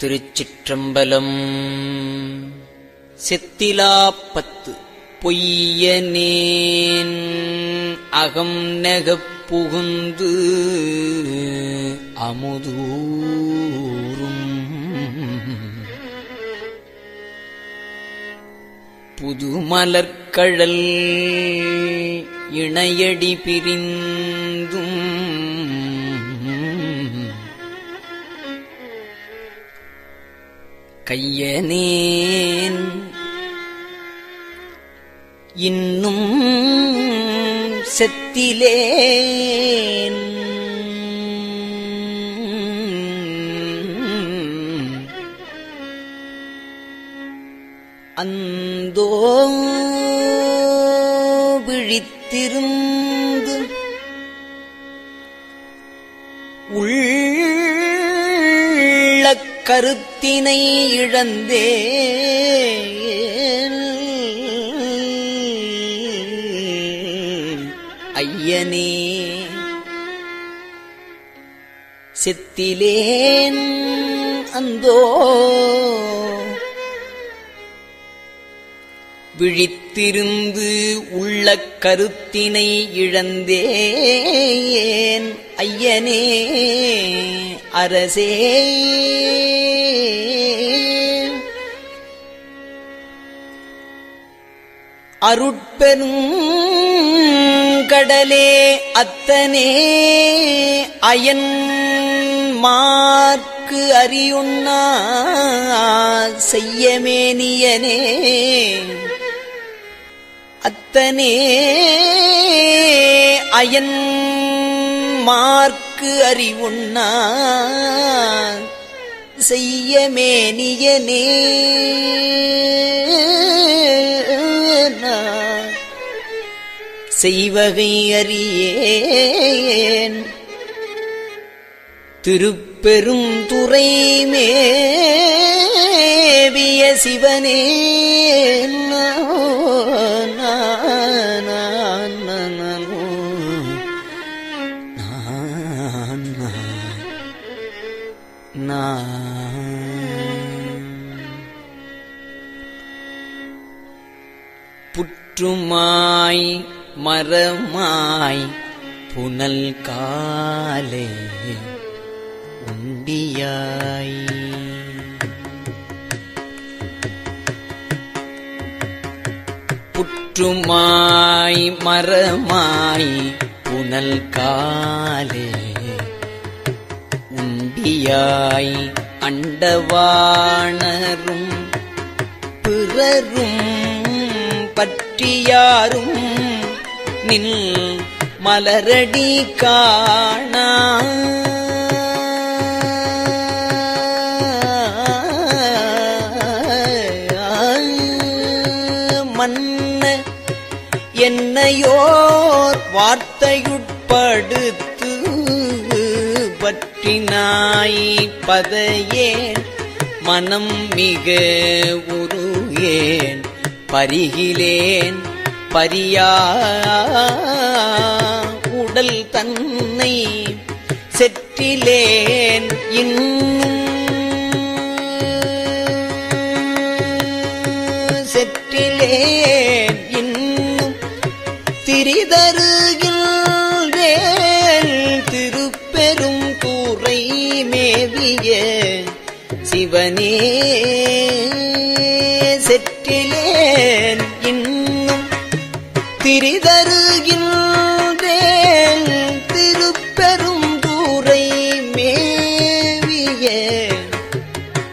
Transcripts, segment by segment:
திருச்சிற்றம்பலம். செத்திலாப்பத்து பொய்யனேன். அகம் நெகப்புகுந்து அமுதூரும் புதுமலர்கழல் இணையடி பிரிந்தும் கையனேன் இன்னும் செத்திலேன். அந்தோ கருத்தினை இழந்தே. ஐயனே செத்திலேன் அந்தோ. விழித்திருந்து உள்ள கருத்தினை இழந்தேன். ஐயனே அரசே. அருட்பெரும் கடலே அத்தனே அயன் மார்க்கு அறியுண்ணா செய்யமேனியனே அத்தனே அயன் மார்க் மார்க்கு அறிவுண்ணா செய்யமேனியனே செய்வகை அறியேன். திருப்பெரும் துறை மேவிய சிவனே புற்றுமாய் மரமாய் புனல் காலே உண்டியாய். புற்றுமாய் மரமாய் புனல் காலே உண்டியாய். அண்டவாணரும் பிறரும் பற்றியாரும் நில் மலரடி காணா. மன்ன என்னையோர் வார்த்தையுட்படுத்து பற்றினாய் பதையேன் மனம் மிக உருகேன். பரிகிலேன் பரியா. உடல் தன்னை செற்றிலேன் இன்னும் செற்றிலேன் இன்னும் திரிதருகின்றேன் திருப்பெரும் கூரை மேவிய சிவனே. திரிதருகின்றேன் திருப்பெரும் கூரை மேவிய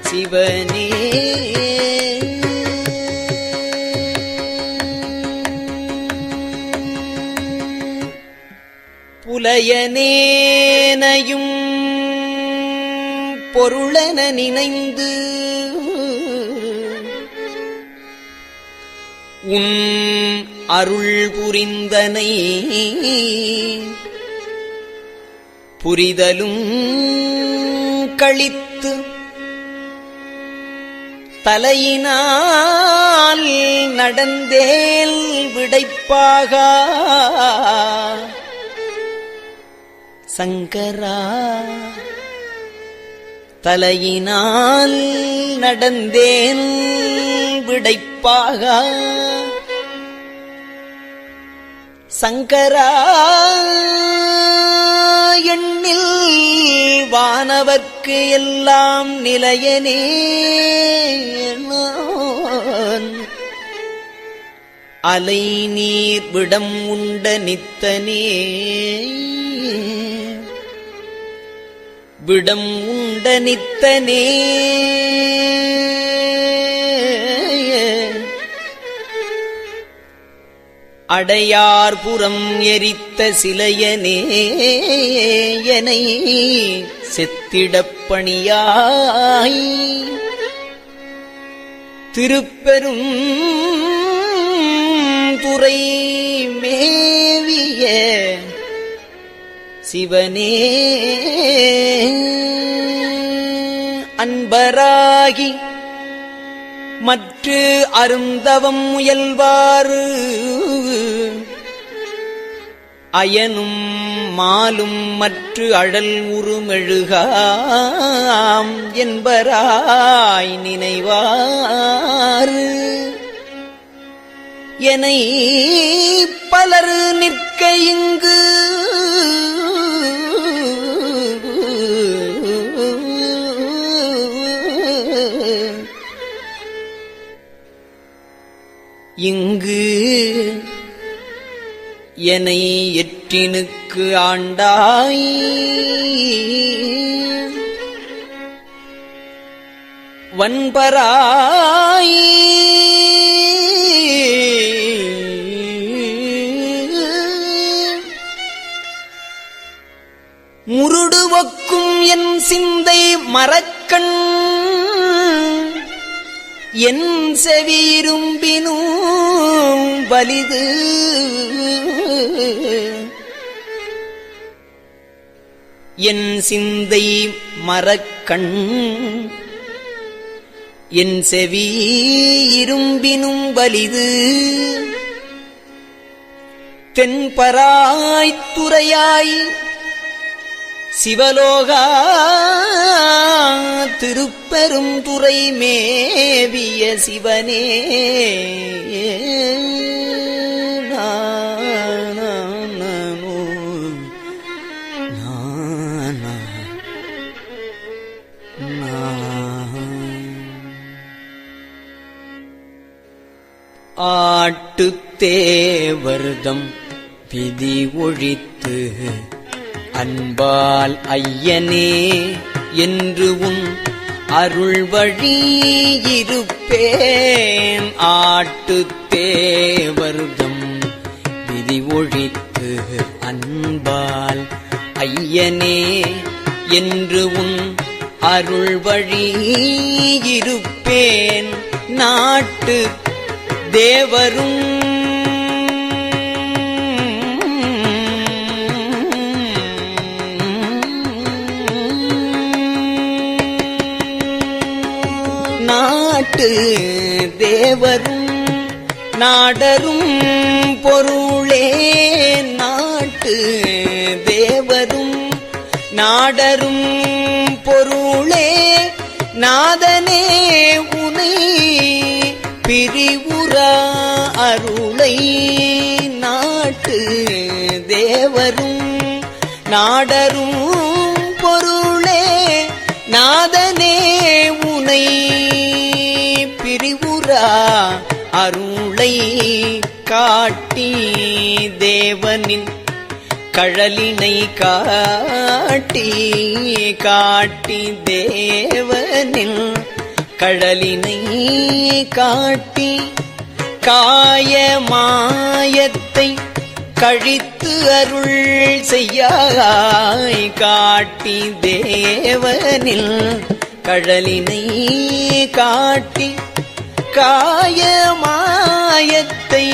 சிவனே. புலையனேனையும் பொருளென நினைந்து உன் அருள் புரிந்தனை. புரிதலும் கழித்து தலையினால் நடந்தேல் விடைப்பாக. சங்கரா தலையினால் நடந்தேன் விடைப்பாக. சங்கரா எண்ணில் வானவர்க்கு எல்லாம் நிலையனே. அலை நீர் விடம் உண்ட நித்தனே. விடம் உண்ட நித்தனே. அடையார்புறம் எரித்த சிலையனேயனை செத்திடப்பணியாய் திருப்பெரும் துறை மேவிய சிவனே அன்பராகி மற்று அருந்தவம் முயல்வாறு. அயனும் மாலும் மற்று அழல் உருமெழுகாம் என்பராய் நினைவாறு. எனை பலர் நிற்க இங்கு இங்கு என்னை எற்றினுக்கு ஆண்டாய். வன்பராய். முருடுவக்கும் என் சிந்தை மறக்க என் செவிரும்பினும் வலிது. என் சிந்தை மரக்கண் என் செவி இரும்பினும் வலிது. தென்பராய்த்துறையாய் சிவலோகா திருப்பெரும் துறை மேவிய சிவனே. நானோ, நானா, ஆட்டுத்தேவர்தம் விதி ஒழித்து அன்பால் ஐயனே என்று உன் அருள் வழி இருப்பேன் ஆட்டுத்தேவர்தம் விதி ஒழித்து அன்பால் ஐயனே என்று உன் அருள் வழி இருப்பேன். நாட்டு தேவரும் நாட்டு தேவரும் நாடரும் பொருளே நாட்டு தேவரும் நாடரும் பொருளே நாதனே உனை பிரிவுரா அருளை. நாட்டு தேவரும் நாடரும் பொருளே நாதனே உனை அருளை காட்டி தேவனின் கழலினை காட்டி காட்டி தேவனின் கழலினை காட்டி காய மாயத்தை கழித்து அருள் செய்யாய் காட்டி தேவனில் கழலினை காட்டி காய மாயத்தை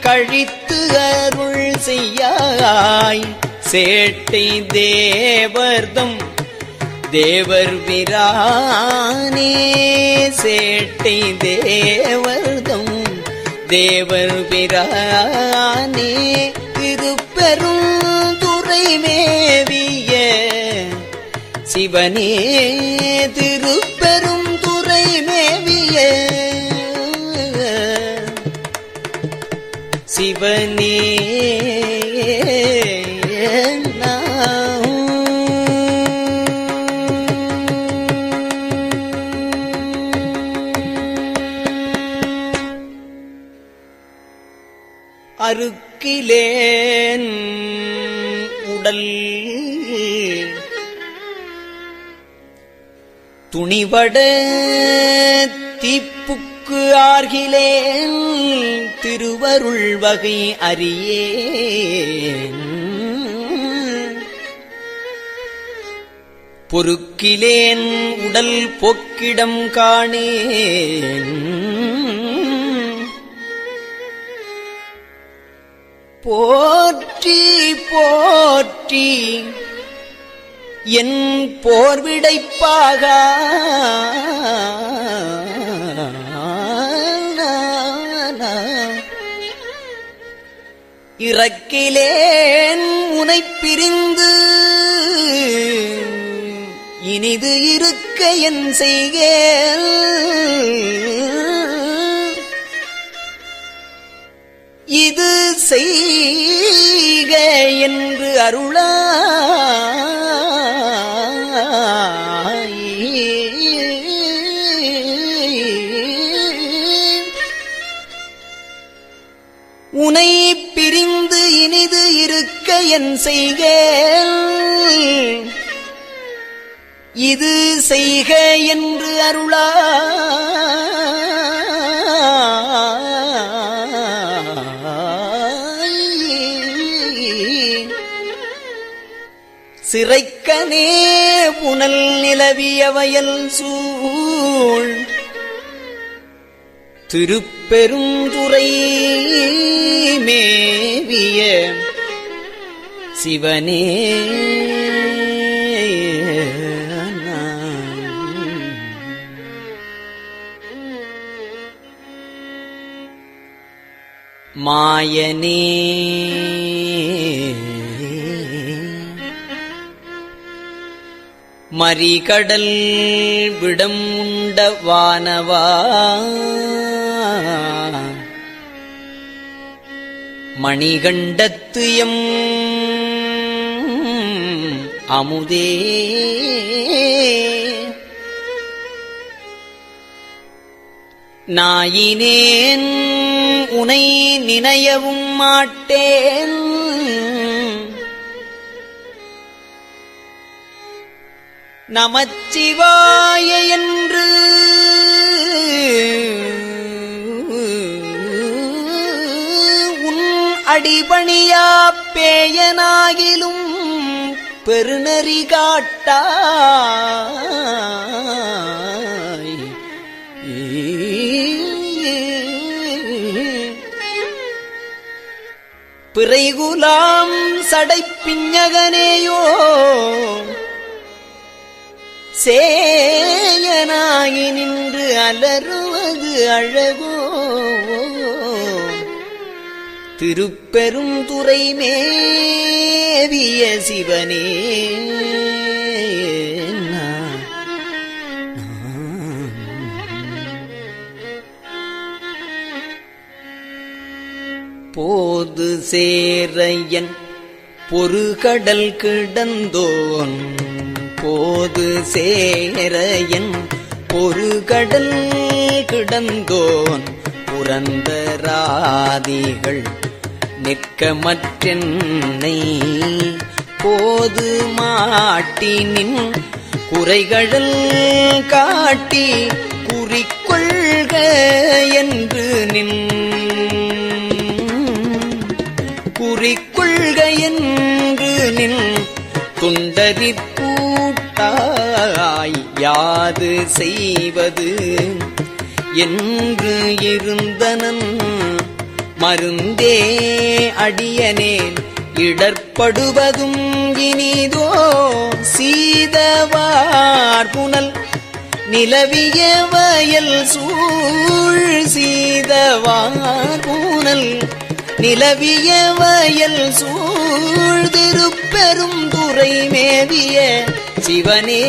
கழித்து அருள் செய்யாய். சேட்டை தேவர்தம் தேவர் விரானே. சேட்டை தேவர்தம் தேவர் விரானே. திருப்பெரும் துறை மேவிய சிவனே சிவனே சிவனே அருக்கிலேன் உடல் துணிவட தீப்புக்கு ஆர்கிலேன் திருவருள் வகை அறியே பொறுக்கிலேன் உடல் போக்கிடம் காணேன். போற்றி போற்றி என் போர்விடைப்பாக இறக்கிலேன் உனை பிரிந்து இனிது இருக்க என் செய்கேன் இது செய்க என்று அருளா என் செய்கேல் இது செய்க என்று அருளா. சிறைக்கனே புனல் நிலவிய வயல் சூழ். திருப்பெருந்துறை மேவிய சிவனே. மாயனே. மறிகடல் விடம் உண்ட வானவா. மணிகண்டத்து எம் அமுதே. நாயினேன் உனை நினையவும் மாட்டேன். நமச்சிவாய என்று உன் அடிபணியா பேயனாகிலும் பெருநறி காட்டாய். பிறைகுலாம் சடைப்பிஞகனேயோ சேயனாகி நின்று அலறுவது அழகு. திருப்பெரும் துறை மேவிய சிவனே. போது சேரையன் பொறுகடல் கிடந்தோன். போது சேரையன் பொறுகடல் கிடந்தோன். புரந்தராதிகள் நிற்க மற்றென்னை போது மாட்டினின் குறைகடல் காட்டி குறிக்கொள்க என்று நின். குறிக்கொள்க என்று நின் துண்டரிக்கூட்டாய் யாது செய்வது என்று இருந்தனன் மருந்தே அடியனேன் இடர்படுவதும் இனிதோ சீதவார் புனல் நிலவிய வயல் சூழ் சீதவார் புனல் நிலவிய வயல் சூழ்திருப்பெரும் துறை மேவிய சிவனே.